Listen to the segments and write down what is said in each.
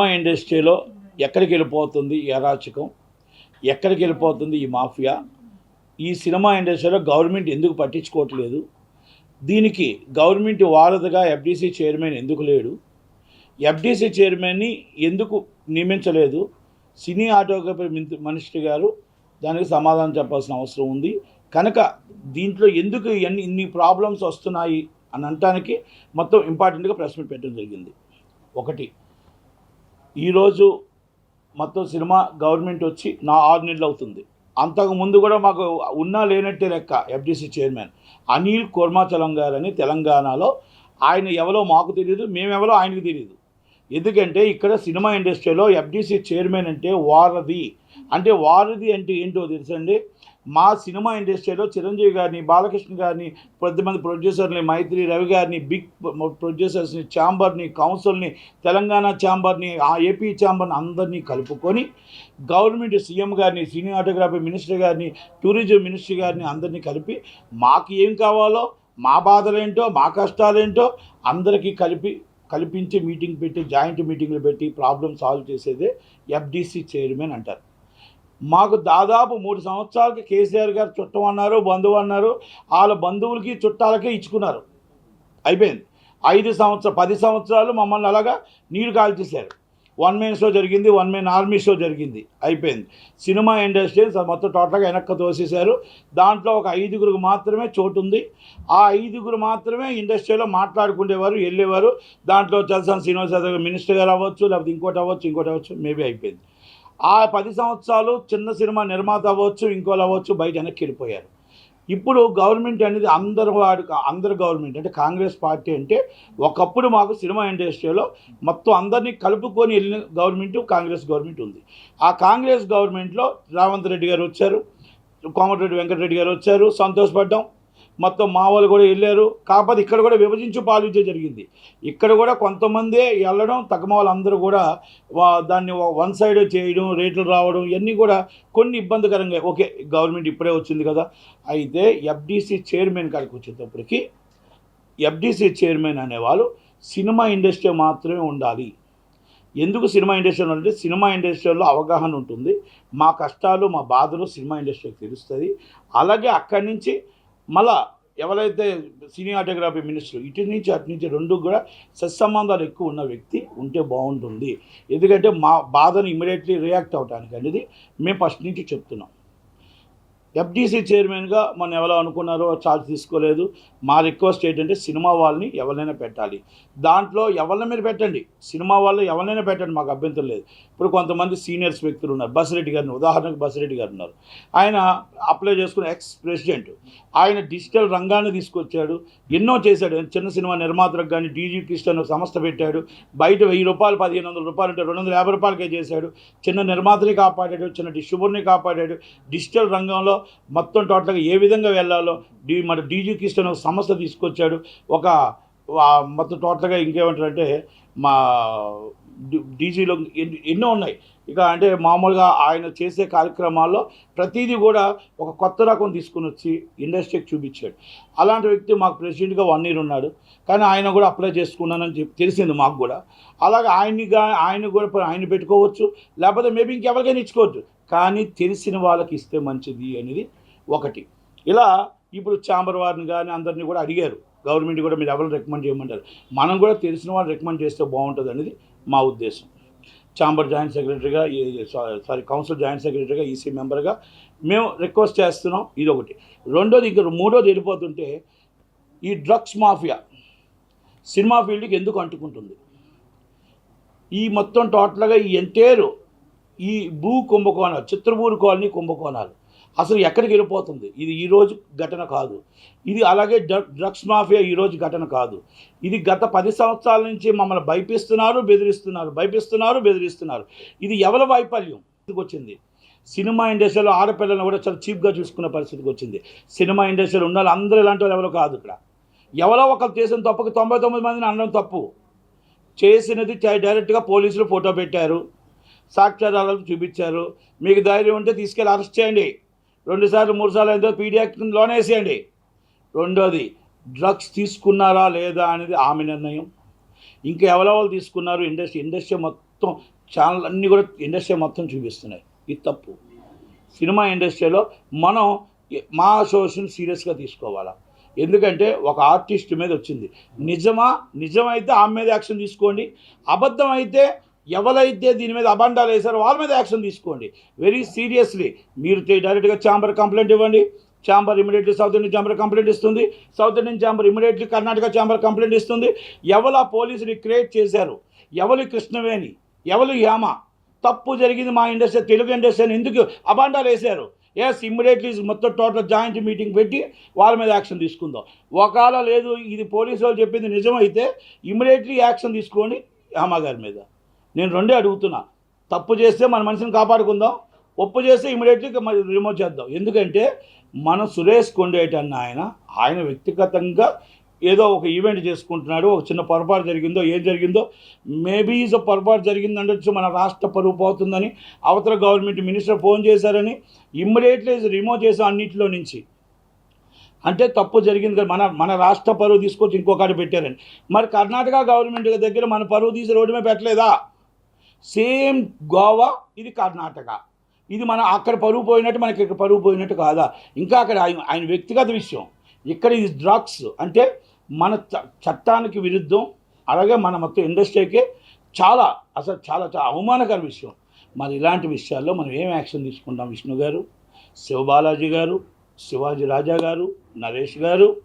Cinema ఇండస్ట్రీలో ఎక్కడికి వెళ్ళిపోతుంది ఈ అరాచకం? ఎక్కడికి వెళ్ళిపోతుంది ఈ మాఫియా? ఈ సినిమా ఇండస్ట్రీలో గవర్నమెంట్ ఎందుకు పట్టించుకోవట్లేదు? దీనికి గవర్నమెంట్ వారధిగా ఎఫ్డీసీ చైర్మన్ ఎందుకు లేడు? ఎఫ్డీసీ చైర్మన్ని ఎందుకు నియమించలేదు? సినీ ఆటోగ్రఫీ మినిస్టర్ గారు దానికి సమాధానం చెప్పాల్సిన అవసరం ఉంది. కనుక దీంట్లో ఎందుకు ఎన్ని ఇన్ని ప్రాబ్లమ్స్ వస్తున్నాయి అని అనటానికి మొత్తం ఇంపార్టెంట్గా ప్రెస్ మీట్ పెట్టడం జరిగింది. ఒకటి ఈరోజు మొత్తం సినిమా గవర్నమెంట్ వచ్చి నా ఆరు నెలలు అవుతుంది. అంతకు ముందు కూడా మాకు ఉన్నా లేనట్టే లెక్క ఎఫ్డీసీ చైర్మన్ అనిల్ కుర్మాచలం గారని తెలంగాణలో ఆయన ఎవరో మాకు తెలియదు మేమెవరో ఆయనకు తెలియదు ఎందుకంటే ఇక్కడ సినిమా ఇండస్ట్రీలో ఎఫ్డీసీ చైర్మన్ అంటే వారధి. అంటే వారధి అంటే ఏంటో తెలుసండి? మా సినిమా ఇండస్ట్రీలో చిరంజీవి గారిని బాలకృష్ణ గారిని కొద్దిమంది ప్రొడ్యూసర్ని మైత్రి రవి గారిని బిగ్ ప్రొడ్యూసర్స్ని ఛాంబర్ని కౌన్సిల్ని తెలంగాణ ఛాంబర్ని ఆ ఏపీ ఛాంబర్ని అందరినీ కలుపుకొని గవర్నమెంట్ సీఎం గారిని సినిమాటోగ్రఫీ మినిస్టర్ గారిని టూరిజం మినిస్టర్ గారిని అందరినీ కలిపి మాకు ఏం కావాలో మా బాధలేంటో మా కష్టాలేంటో అందరికీ కలిపి కల్పించి మీటింగ్ పెట్టి జాయింట్ మీటింగ్లు పెట్టి ప్రాబ్లం సాల్వ్ చేసేదే ఎఫ్డీసీ చైర్మన్ అంటారు. మాకు దాదాపు మూడు సంవత్సరాలకి కేసీఆర్ గారు చుట్టం అన్నారు బంధువు అన్నారు వాళ్ళ బంధువులకి చుట్టాలకే ఇచ్చుకున్నారు. అయిపోయింది. ఐదు సంవత్సరం పది సంవత్సరాలు మమ్మల్ని అలాగా నీరు కాల్చేశారు. వన్ మెయిన్ షో జరిగింది వన్ మెయిన్ ఆర్మీ షో జరిగింది అయిపోయింది. సినిమా ఇండస్ట్రీ మొత్తం టోటల్గా వెనక్కి తోసేశారు. దాంట్లో ఒక ఐదుగురికి మాత్రమే చోటు ఉంది ఆ ఐదుగురు మాత్రమే ఇండస్ట్రీలో మాట్లాడుకునేవారు వెళ్ళేవారు. దాంట్లో చల్సాన్ శ్రీనివాస్ యాదవ్ మినిస్టర్ గారు అవ్వచ్చు లేకపోతే ఇంకోటి అవ్వచ్చు ఇంకోటి అవ్వచ్చు మేబీ అయిపోయింది. ఆ పది సంవత్సరాలు చిన్న సినిమా నిర్మాత అవ్వచ్చు ఇంకోటి అవ్వచ్చు బయట వెనక్కి వెళ్ళిపోయారు. ఇప్పుడు గవర్నమెంట్ అనేది అందరు వాడు అందరు గవర్నమెంట్ అంటే కాంగ్రెస్ పార్టీ అంటే ఒకప్పుడు మాకు సినిమా ఇండస్ట్రీలో మొత్తం అందరినీ కలుపుకొని వెళ్ళిన గవర్నమెంట్ కాంగ్రెస్ గవర్నమెంట్ ఉంది. ఆ కాంగ్రెస్ గవర్నమెంట్లో రేవంత్ రెడ్డి గారు వచ్చారు కోమటిరెడ్డి వెంకటరెడ్డి గారు వచ్చారు సంతోషపడ్డాం. మొత్తం మా వాళ్ళు కూడా వెళ్ళారు. కాకపోతే ఇక్కడ కూడా విభజించి పాలించే జరిగింది. ఇక్కడ కూడా కొంతమందే వెళ్ళడం తగ్గమ వాళ్ళందరూ కూడా వా- దాన్ని వన్ సైడ్ చేయడం రేట్లు రావడం ఇవన్నీ కూడా కొన్ని ఇబ్బందికరంగా ఓకే గవర్నమెంట్ ఇప్పుడే వచ్చింది కదా. అయితే ఎఫ్డీసీ చైర్మన్ కాడికి వచ్చేటప్పటికి ఎఫ్డీసీ చైర్మన్ అనేవాళ్ళు సినిమా ఇండస్ట్రీ మాత్రమే ఉండాలి. ఎందుకు సినిమా ఇండస్ట్రీలో అంటే సినిమా ఇండస్ట్రీలో అవగాహన ఉంటుంది. మా కష్టాలు మా బాధలు సినిమా ఇండస్ట్రీకి తెలుస్తుంది. అలాగే అక్కడి నుంచి మళ్ళా ఎవరైతే సినిమాటోగ్రఫీ మినిస్టర్ ఇటు నుంచి అటు నుంచి రెండు కూడా సత్సంబంధాలు ఎక్కువ ఉన్న వ్యక్తి ఉంటే బాగుంటుంది. ఎందుకంటే మా బాధను ఇమీడియట్లీ రియాక్ట్ అవడానికి అనేది మేము ఫస్ట్ నుంచి చెప్తున్నాం. ఎఫ్డీసీ చైర్మన్గా మనం ఎవరో అనుకున్నారో చార్జ్ తీసుకోలేదు. మా రిక్వెస్ట్ ఏంటంటే సినిమా వాళ్ళని ఎవరినైనా పెట్టాలి. దాంట్లో ఎవరిని మీరు పెట్టండి? సినిమా వాళ్ళు ఎవరినైనా పెట్టండి మాకు అభ్యంతరం లేదు. ఇప్పుడు కొంతమంది సీనియర్స్ వ్యక్తులు ఉన్నారు. బసిరెడ్డి గారిని ఉదాహరణకు బసిరెడ్డి గారు ఉన్నారు. ఆయన అప్లై చేసుకున్న ఎక్స్ ప్రెసిడెంట్ ఆయన డిజిటల్ రంగాన్ని తీసుకొచ్చాడు. ఎన్నో చేశాడు. చిన్న సినిమా నిర్మాతలకు కానీ డీజీ కృష్ణ సంస్థ పెట్టాడు. బయట వెయ్యి రూపాయలు పదిహేను వందల రూపాయలు అంటే రెండు వందల యాభై రూపాయలకే చేశాడు. చిన్న నిర్మాతని కాపాడాడు చిన్న డిస్ట్రిబ్యూటర్ని కాపాడాడు. డిజిటల్ రంగంలో మొత్తం టోటల్గా ఏ విధంగా వెళ్ళాలో డి మన డీజీ కృష్ణ ఒక సంస్థ తీసుకొచ్చాడు. ఒక మొత్తం టోటల్గా ఇంకేమంటారంటే మా డీజీలో ఎన్నో ఉన్నాయి. ఇక అంటే మామూలుగా ఆయన చేసే కార్యక్రమాల్లో ప్రతిదీ కూడా ఒక కొత్త రకం తీసుకుని వచ్చి ఇండస్ట్రీకి చూపించాడు. అలాంటి వ్యక్తి మాకు ప్రెసిడెంట్గా వన్ ఇయర్ ఉన్నాడు. కానీ ఆయన కూడా అప్లై చేసుకున్నానని చెప్పి తెలిసింది మాకు కూడా. అలాగే ఆయన్ని ఆయన కూడా ఆయన పెట్టుకోవచ్చు. లేకపోతే మేబీ ఇంకెవరికైనా ఇచ్చుకోవచ్చు. కానీ తెలిసిన వాళ్ళకి ఇస్తే మంచిది అనేది ఒకటి. ఇలా ఇప్పుడు ఛాంబర్ వారిని కానీ అందరినీ కూడా అడిగారు. గవర్నమెంట్ కూడా మీరు ఎవరు రికమెండ్ చేయమంటారు? మనం కూడా తెలిసిన వాళ్ళు రికమెండ్ చేస్తే బాగుంటుంది అనేది మా ఉద్దేశం. ఛాంబర్ జాయింట్ సెక్రటరీగా సారీ కౌన్సిల్ జాయింట్ సెక్రటరీగా ఈసీ మెంబర్గా మేము రిక్వెస్ట్ చేస్తున్నాం ఇది ఒకటి రెండోది ఇంకా మూడోది వెళ్ళిపోతుంటే ఈ డ్రగ్స్ మాఫియా సినిమా ఫీల్డ్కి ఎందుకు అంటుకుంటుంది? ఈ మొత్తం టోటల్గా ఈ ఎంటైర్ ఈ భూ కుంభకోణాలు చిత్రభూరి కాలనీ కుంభకోణాలు. అసలు ఎక్కడికి వెళ్ళిపోతుంది? ఇది ఈరోజు ఘటన కాదు. ఇది అలాగే డ్రగ్స్ మాఫియా ఈరోజు ఘటన కాదు. ఇది గత పది సంవత్సరాల నుంచి మమ్మల్ని భయపిస్తున్నారు బెదిరిస్తున్నారు భయపిస్తున్నారు బెదిరిస్తున్నారు. ఇది ఎవరి వైఫల్యం? వచ్చింది. సినిమా ఇండస్ట్రీలో ఆడపిల్లలను కూడా చాలా చీప్గా చూసుకునే పరిస్థితికి వచ్చింది. సినిమా ఇండస్ట్రీలో ఉండాలి అందరూ ఇలాంటి వాళ్ళు ఎవరో కాదు ఇక్కడ. ఎవరో ఒకరు చేసిన తప్పుకి తొంభై తొమ్మిది మందిని అనడం తప్పు. చేసినది డైరెక్ట్గా పోలీసులు ఫోటో పెట్టారు. సాక్ష్యాధారాలు చూపించారు. మీకు ధైర్యం ఉంటే తీసుకెళ్ళి అరెస్ట్ చేయండి. రెండుసార్లు మూడుసార్లు మూడు సార్లు లోన్ వేసేయండి. రెండోది డ్రగ్స్ తీసుకున్నారా లేదా అనేది ఆమె నిర్ణయం. ఇంకా ఎవరెవరు తీసుకున్నారు ఇండస్ట్రీ ఇండస్ట్రీ మొత్తం ఛానల్ అన్నీ కూడా ఇండస్ట్రీ మొత్తం చూపిస్తున్నాయి. ఇది తప్పు. సినిమా ఇండస్ట్రీలో మనం మా సోషల్ సీరియస్గా తీసుకోవాలా? ఎందుకంటే ఒక ఆర్టిస్ట్ మీద వచ్చింది. నిజమా? నిజమైతే ఆమె మీద యాక్షన్ తీసుకోండి. అబద్ధం అయితే ఎవరైతే దీని మీద అబండాలు వేశారో వాళ్ళ మీద యాక్షన్ తీసుకోండి. వెరీ సీరియస్లీ మీరు డైరెక్ట్గా ఛాంబర్ కంప్లైంట్ ఇవ్వండి. Chamber immediately South Indian chamber complaint ఇస్తుంది. South Indian chamber immediately Karnataka chamber complaint ఇస్తుంది. ఎవరు ఆ పోలీసుని క్రియేట్ చేశారు? ఎవరు కృష్ణవేణి? ఎవరు యామ తప్పు జరిగింది మా ఇండస్ట్రీ తెలుగు ఇండస్ట్రీ అని ఎందుకు అబాండాలు వేశారు? ఎస్ ఇమ్మీడియట్లీ మొత్తం టోటల్ జాయింట్ మీటింగ్ పెట్టి వాళ్ళ మీద యాక్షన్ తీసుకుందాం. ఒకవేళ లేదు ఇది పోలీసు వాళ్ళు చెప్పింది నిజమైతే ఇమ్మీడియట్లీ యాక్షన్ తీసుకోండి యామ గారి మీద. నేను రెండే అడుగుతున్నా. తప్పు చేస్తే మన మనిషిని కాపాడుకుందాం ఒప్పు చేస్తే ఇమీడియట్లీ మరి రిమూవ్ చేద్దాం. ఎందుకంటే మన సురేష్ కొండేటి అన్న ఆయన ఆయన వ్యక్తిగతంగా ఏదో ఒక ఈవెంట్ చేసుకుంటున్నాడు ఒక చిన్న పొరపాటు జరిగిందో ఏం జరిగిందో మేబీ ఈజ్ పొరపాటు జరిగిందండొచ్చు మన రాష్ట్ర పరువు పోతుందని అవతల గవర్నమెంట్ మినిస్టర్ ఫోన్ చేశారని ఇమ్మీడియట్లీ రిమూవ్ చేసాం అన్నింటిలో నుంచి. అంటే తప్పు జరిగింది కదా మన మన రాష్ట్ర పరువు తీసుకొచ్చి ఇంకొకటి పెట్టారని. మరి కర్ణాటక గవర్నమెంట్ దగ్గర మన పరువు తీసి రోడ్డు మీద పెట్టలేదా? సేమ్ గోవా ఇది కర్ణాటక. ఇది మన అక్కడ పరువు పోయినట్టు మనకి ఇక్కడ పరువు పోయినట్టు కాదా? ఇంకా అక్కడ ఆయన ఆయన వ్యక్తిగత విషయం. ఇక్కడ ఇది డ్రగ్స్ అంటే మన చ- చట్టానికి విరుద్ధం. అలాగే మన మొత్తం ఇండస్ట్రీకి చాలా అసలు చాలా చాలా అవమానకర విషయం. మరి ఇలాంటి విషయాల్లో మనం ఏం యాక్షన్ తీసుకుంటాం విష్ణు గారు శివబాలాజీ గారు శివాజీ రాజా గారు నరేష్ గారు?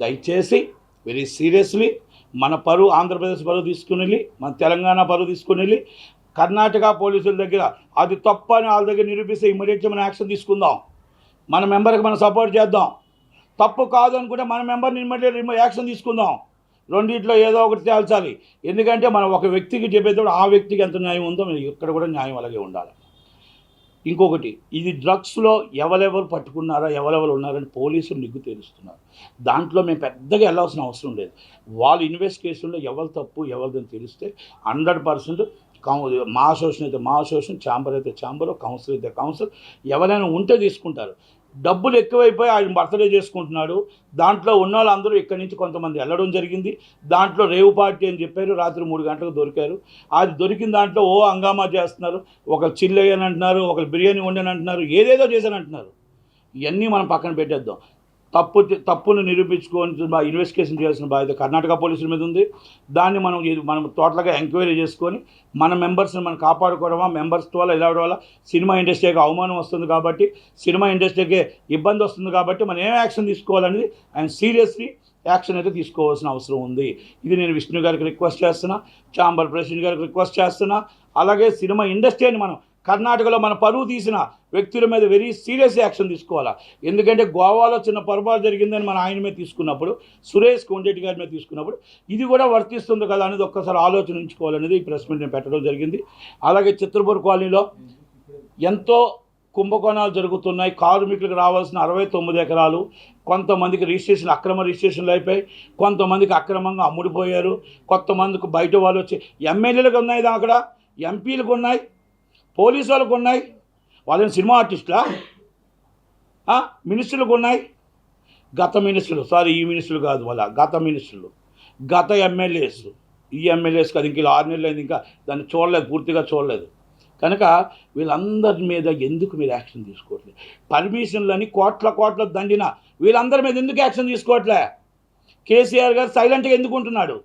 దయచేసి వెరీ సీరియస్లీ మన పరువు ఆంధ్రప్రదేశ్ పరువు తీసుకుని వెళ్ళి మన తెలంగాణ పరువు తీసుకుని వెళ్ళి కర్ణాటక పోలీసుల దగ్గర అది తప్పు అని వాళ్ళ దగ్గర నిరూపిస్తే ఇమ్మీడియట్గా మనం యాక్షన్ తీసుకుందాం. మన మెంబర్కి మనం సపోర్ట్ చేద్దాం. తప్పు కాదు అనుకుంటే మన మెంబర్ని ఇమ్మీడియట్ యాక్షన్ తీసుకుందాం. రెండిట్లో ఏదో ఒకటి తేల్చాలి. ఎందుకంటే మనం ఒక వ్యక్తికి చెప్పేటప్పుడు ఆ వ్యక్తికి ఎంత న్యాయం ఉందో మరి ఇక్కడ కూడా న్యాయం అలాగే ఉండాలి. ఇంకొకటి ఇది డ్రగ్స్లో ఎవరెవరు పట్టుకున్నారా ఎవరెవరు ఉన్నారని పోలీసులు నిగ్గు తెలుస్తున్నారు దాంట్లో మేము పెద్దగా వెళ్ళాల్సిన అవసరం లేదు. వాళ్ళు ఇన్వెస్టిగేషన్లో ఎవరు తప్పు ఎవరిదని తెలిస్తే హండ్రెడ్ పర్సెంట్ మా అసోసియేషన్ అయితే మా అసోసియేషన్ ఛాంబర్ అయితే ఛాంబర్ కౌన్సిల్ అయితే కౌన్సిల్ ఎవరైనా ఉంటే తీసుకుంటారు. డబ్బులు ఎక్కువైపోయి ఆయన బర్త్డే చేసుకుంటున్నాడు. దాంట్లో ఉన్న వాళ్ళందరూ ఇక్కడి నుంచి కొంతమంది వెళ్ళడం జరిగింది. దాంట్లో రేవు పార్టీ అని చెప్పారు. రాత్రి మూడు గంటలకు దొరికారు. అది దొరికిన దాంట్లో ఓ హంగామా చేస్తున్నారు. ఒక చిల్లయ్యని అంటున్నారు ఒకరు బిర్యానీ వండని అంటున్నారు ఏదేదో చేశానంటున్నారు ఇవన్నీ మనం పక్కన పెట్టేద్దాం. తప్పు తప్పును నిరూపించుకొని బా- ఇన్వెస్టిగేషన్ చేయాల్సిన బాధ్యత కర్ణాటక పోలీసుల మీద ఉంది. దాన్ని మనం మనం టోటల్గా ఎంక్వైరీ చేసుకొని మన మెంబర్స్ని మనం కాపాడుకోవడమా మెంబర్స్ వల్ల ఇలా వల్ల సినిమా ఇండస్ట్రీకి అవమానం వస్తుంది కాబట్టి సినిమా ఇండస్ట్రీకి ఇబ్బంది వస్తుంది కాబట్టి మనం ఏం యాక్షన్ తీసుకోవాలనేది ఆయన సీరియస్లీ యాక్షన్ అయితే తీసుకోవాల్సిన అవసరం ఉంది. ఇది నేను విష్ణు గారికి రిక్వెస్ట్ చేస్తున్నా చాంబర్ ప్రెసిడెంట్ గారికి రిక్వెస్ట్ చేస్తున్నా. అలాగే సినిమా ఇండస్ట్రీ అని మనం కర్ణాటకలో మన పరువు తీసిన వ్యక్తుల మీద వెరీ సీరియస్ యాక్షన్ తీసుకోవాలా? ఎందుకంటే గోవాలో చిన్న పొరపాటు జరిగిందని మన ఆయన మీద తీసుకున్నప్పుడు సురేష్ కోండేటి గారి మీద తీసుకున్నప్పుడు ఇది కూడా వర్తిస్తుంది కదా అనేది ఒక్కసారి ఆలోచించుకోవాలనేది ఈ ప్రెస్ మీట్ నేను పెట్టడం జరిగింది. అలాగే చిత్రపూర్ కాలనీలో ఎంతో కుంభకోణాలు జరుగుతున్నాయి. కార్మికులకు రావాల్సిన అరవై తొమ్మిది ఎకరాలు కొంతమందికి రిజిస్ట్రేషన్ అక్రమ రిజిస్ట్రేషన్లు అయిపోయి కొంతమందికి అక్రమంగా అమ్ముడిపోయారు. కొంతమందికి బయట వాళ్ళు వచ్చి ఎమ్మెల్యేలకు ఉన్నాయి అక్కడ ఎంపీలకు ఉన్నాయి. పోలీసు వాళ్ళకు ఉన్నాయి వాళ్ళని సినిమా ఆర్టిస్టులా? మినిస్టర్లకు ఉన్నాయి. గత మినిస్టర్లు సారీ ఈ మినిస్టర్లు కాదు వాళ్ళ గత మినిస్టర్లు గత ఎమ్మెల్యేస్. ఈ ఎమ్మెల్యేస్ కాదు ఇంక ఆరు నెలలు అయింది ఇంకా దాన్ని చూడలేదు పూర్తిగా చూడలేదు. కనుక వీళ్ళందరి మీద ఎందుకు మీరు యాక్షన్ తీసుకోవట్లేదు పర్మిషన్లని కోట్ల కోట్ల దండిన వీళ్ళందరి మీద ఎందుకు యాక్షన్ తీసుకోవట్లే? కేసీఆర్ గారు సైలెంట్గా ఎందుకు ఉంటున్నాడు?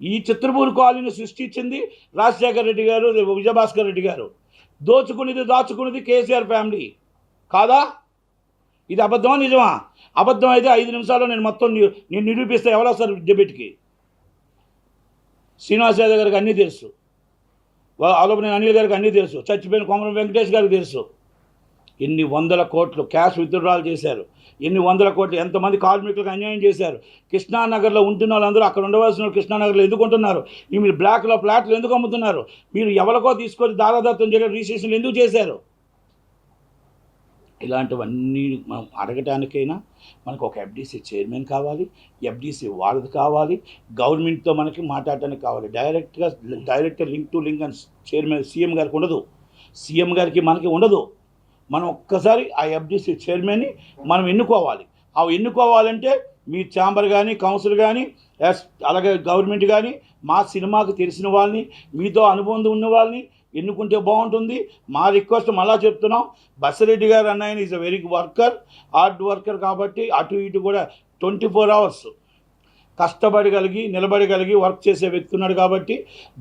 ఈ చిత్రపూర్ కాలనీని సృష్టించింది రాజశేఖర రెడ్డి గారు విజయభాస్కర్ రెడ్డి గారు. దోచుకునేది దాచుకునేది కేసీఆర్ ఫ్యామిలీ. కాదా? ఇది అబద్ధమా నిజమా? అబద్ధం అయితే ఐదు నిమిషాల్లో నేను మొత్తం నేను నిరూపిస్తే. ఎవరో వస్తారు డెబిట్కి శ్రీనివాస్ యాదవ్ గారికి అన్నీ తెలుసు. వా- ఆలోపన అనిల్ గారికి అన్నీ తెలుసు. చచ్చిపోయిన కొమరం వెంకటేష్ గారికి తెలుసు. ఎన్ని వందల కోట్లు క్యాష్ విత్డ్రాల్ చేశారు. ఎన్ని వందల కోట్లు ఎంతమంది కార్మికులకు అన్యాయం చేశారు. కృష్ణానగర్లో ఉంటున్న వాళ్ళందరూ అక్కడ ఉండవలసిన వాళ్ళు కృష్ణానగర్లో ఎందుకు ఉంటున్నారు? మీరు బ్లాక్లో ఫ్లాట్లు ఎందుకు అమ్ముతున్నారు? మీరు ఎవరికో తీసుకొని దారాదత్తం చేయడం రిజిస్ట్రేషన్లు ఎందుకు చేశారు? ఇలాంటివన్నీ మనం అడగటానికైనా మనకు ఒక ఎఫ్డీసీ చైర్మన్ కావాలి ఎఫ్డీసీ వాళ్ళది కావాలి గవర్నమెంట్తో మనకి మాట్లాడటానికి కావాలి. డైరెక్ట్గా డైరెక్ట్ లింక్ టు లింక్ అని చైర్మన్ సీఎం గారికి ఉండదు. సీఎం గారికి మనకి ఉండదు. మనం ఒక్కసారి ఆ ఎఫ్డిసి చైర్మన్ని మనం ఎన్నుకోవాలి. అవి ఎన్నుకోవాలంటే మీ ఛాంబర్ కానీ కౌన్సిల్ కానీ ఎస్ అలాగే గవర్నమెంట్ కానీ మా సినిమాకు తెలిసిన వాళ్ళని మీతో అనుబంధం ఉన్న వాళ్ళని ఎన్నుకుంటే బాగుంటుంది. మా రిక్వెస్ట్ మళ్ళా చెప్తున్నాం. బసరెడ్డి గారు అన్నయ్య is a very worker hard worker కాబట్టి అటు ఇటు కూడా ట్వంటీ ఫోర్ అవర్స్ కష్టపడగలిగి నిలబడగలిగి వర్క్ చేసే వ్యక్తి ఉన్నాడు కాబట్టి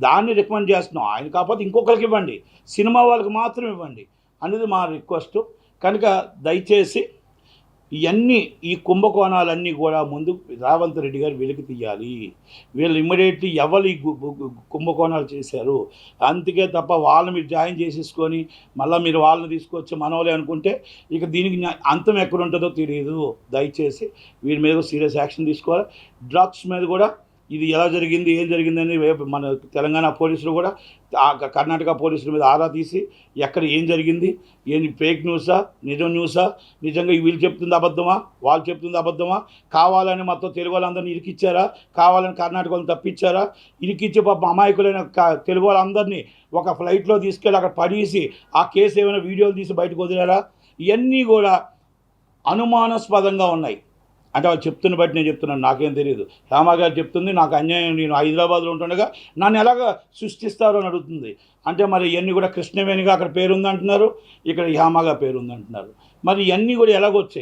దాన్ని రికమెండ్ చేస్తున్నాం. ఆయన కాకపోతే ఇంకొకరికి ఇవ్వండి. సినిమా వాళ్ళకి మాత్రం ఇవ్వండి. అనేది మా రిక్వెస్ట్. కనుక దయచేసి ఇవన్నీ ఈ కుంభకోణాలన్నీ కూడా ముందు రావంత్ రెడ్డి గారు వెలికి తీయాలి. వీళ్ళు ఇమ్మీడియట్లీ ఎవరు ఈ కుంభకోణాలు చేశారు? అందుకే తప్ప వాళ్ళని మీరు జాయిన్ చేసేసుకొని మళ్ళీ మీరు వాళ్ళని తీసుకొచ్చి మనవలే అనుకుంటే ఇక దీనికి అంతం ఎక్కడ ఉంటుందో తెలియదు దయచేసి వీరి మీద సీరియస్ యాక్షన్ తీసుకోవాలి. డ్రగ్స్ మీద కూడా ఇది ఎలా జరిగింది ఏం జరిగిందని మన తెలంగాణ పోలీసులు కూడా కర్ణాటక పోలీసుల మీద ఆరా తీసి ఎక్కడ ఏం జరిగింది ఏంది ఫేక్ న్యూసా నిజం న్యూసా నిజంగా వీళ్ళు చెప్తుంది అబద్ధమా వాళ్ళు చెప్తుంది అబద్ధమా కావాలని మొత్తం తెలుగు వాళ్ళందరినీ ఇరికిచ్చారా కావాలని కర్ణాటక వాళ్ళని తప్పించారా ఇరికిచ్చి పాప అమాయకులైన తెలుగు వాళ్ళందరినీ ఒక ఫ్లైట్లో తీసుకెళ్ళి అక్కడ పడేసి ఆ కేసు ఏమైనా వీడియోలు తీసి బయటకు వదిలేరా ఇవన్నీ కూడా అనుమానాస్పదంగా ఉన్నాయి. అంటే వాళ్ళు చెప్తున్న బట్టి నేను చెప్తున్నాను నాకేం తెలియదు హేమ గారు చెప్తుంది నాకు అన్యాయం నేను హైదరాబాద్లో ఉంటుండగా నన్ను ఎలాగ సృష్టిస్తారు అని అడుగుతుంది. అంటే మరి ఇవన్నీ కూడా కృష్ణవేణిగా అక్కడ పేరుంది అంటున్నారు ఇక్కడ హేమగా పేరుంది అంటున్నారు మరి ఇవన్నీ కూడా ఎలాగొచ్చాయి?